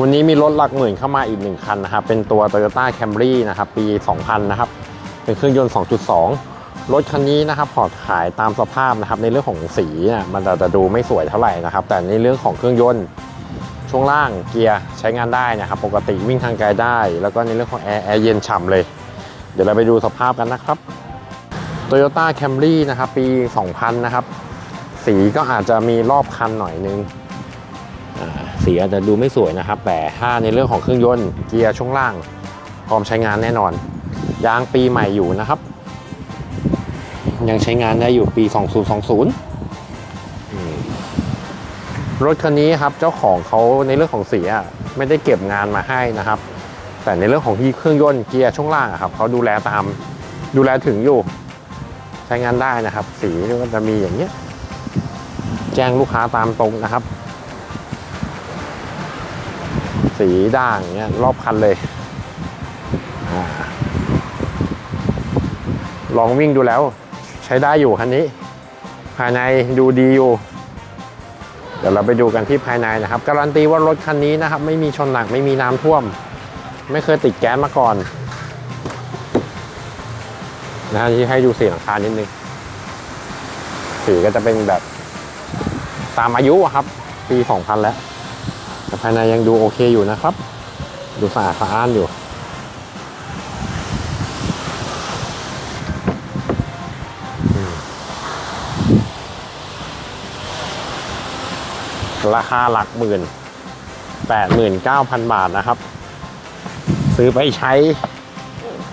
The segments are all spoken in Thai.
วันนี้มีรถหลักหมื่นเข้ามาอีกหนึ่งคันนะครับ เป็นตัว Toyota Camry นะครับ ปี 2000 นะครับ เป็นเครื่องยนต์ 2.2 รถคันนี้นะครับพอขายตามสภาพนะครับ ในเรื่องของสีเนี่ยมันจะดูไม่สวยเท่าไหร่นะครับ แต่ในเรื่องของเครื่องยนต์ช่วงล่างเกียร์ใช้งานได้นะครับ ปกติวิ่งทางไกลได้ แล้วก็ในเรื่องของแอร์แอร์เย็นฉ่ำเลย เดี๋ยวเราไปดูสภาพกันนะครับ Toyota Camry นะครับ ปี 2000 นะครับ สีก็อาจจะมีรอบคันหน่อยนึง สีอาจจะดูไม่สวยนะครับ แต่ถ้าในเรื่องของเครื่องยนต์เกียร์ช่วงล่าง พร้อมใช้งานแน่นอน ยางปีใหม่อยู่นะครับ ยังใช้งานได้อยู่ปี 2020 รถคันนี้ครับเจ้าของเขาในเรื่องของสีอะไม่ได้เก็บงานมาให้นะครับ แต่ในเรื่องของที่เครื่องยนต์เกียร์ช่วงล่างครับเขาดูแลตามดูแลถึงอยู่ ใช้งานได้นะครับ สีก็จะมีอย่างเนี้ยแจ้งลูกค้าตามตรงนะครับ สีด่างเนี้ยรอบคันเลยอลองวิ่งดูแล้ว ใช้ได้อยู่คันนี้ ภายในดูดีอยู่ เดี๋ยวเราไปดูกันที่ภายในนะครับ การันตีว่ารถคันนี้นะครับ ไม่มีชนหนักไม่มีน้ำท่วม ไม่เคยติดแก๊สมาก่อนนะฮะที่ให้ดูสีหลังคานิดนึงสีก็จะเป็นแบบตามอายุครับ ปี 2000 แล้ว ภายในยังดูโอเคอยู่นะครับ ดูสะอาดสะอ้านอยู่ ราคาหลักหมื่น89,000บาทนะครับ ซื้อไปใช้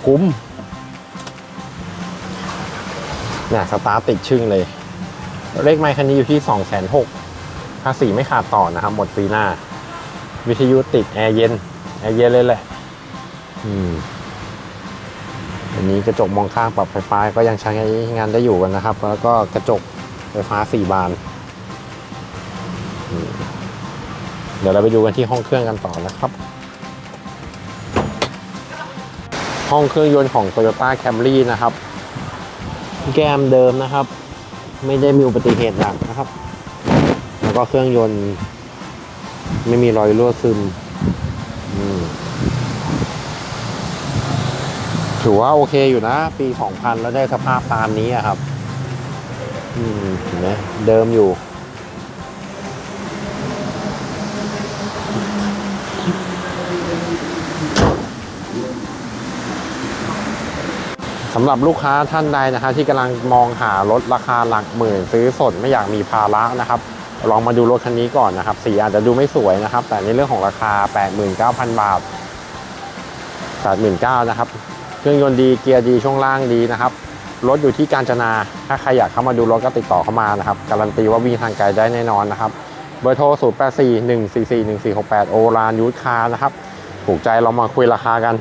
คุ้มเนี่ยสตาร์ติดชึ่งเลย เลขไมค์คันนี้อยู่ที่ 2 6 0 0 0ภาษีไม่ขาดต่อนะครับ หมดปีหน้า วิทยุติดแอร์เย็น แอร์เย็นเลยแหละอืมอันนี้กระจกมองข้างปรับไฟฟ้าก็ยังใช้งานได้อยู่กันนะครับ แล้วก็กระจกไฟฟ้า4บาน เดี๋ยวเราไปดูกันที่ห้องเครื่องกันต่อนะครับ ห้องเครื่องยนต์ของ Toyota Camry นะครับ แก้มเดิมนะครับ ไม่ได้มีอุบัติเหตุหนักนะครับ แล้วก็เครื่องยนต์ ไม่มีรอยรั่วซึมถือว่าโอเคอยู่นะ ปี2000แล้วได้สภาพตามนี้อะครับ อืมเห็นไหมเดิมอยู่ สำหรับลูกค้าท่านใดนะครับที่กำลังมองหารถราคาหลักหมื่น ซื้อสดไม่อยากมีภาระนะครับ ลองมาดูรถคันนี้ก่อนนะครับ สีอาจจะดูไม่สวยนะครับ แต่ในเรื่องของราคา 89,000 บาท 89,000นะครับ เครื่องยนต์ดีเกียร์ดีช่วงล่างดีนะครับ รถอยู่ที่กาญจนา ถ้าใครอยากเข้ามาดูรถก็ติดต่อเข้ามานะครับ การันตีว่าวิ่งทางไกลได้แน่นอนนะครับ เบอร์โทร 0 8 4 1 4 4 1 4 6 8 โอรานยูทคานะครับ ถูกใจเรามาคุยราคากัน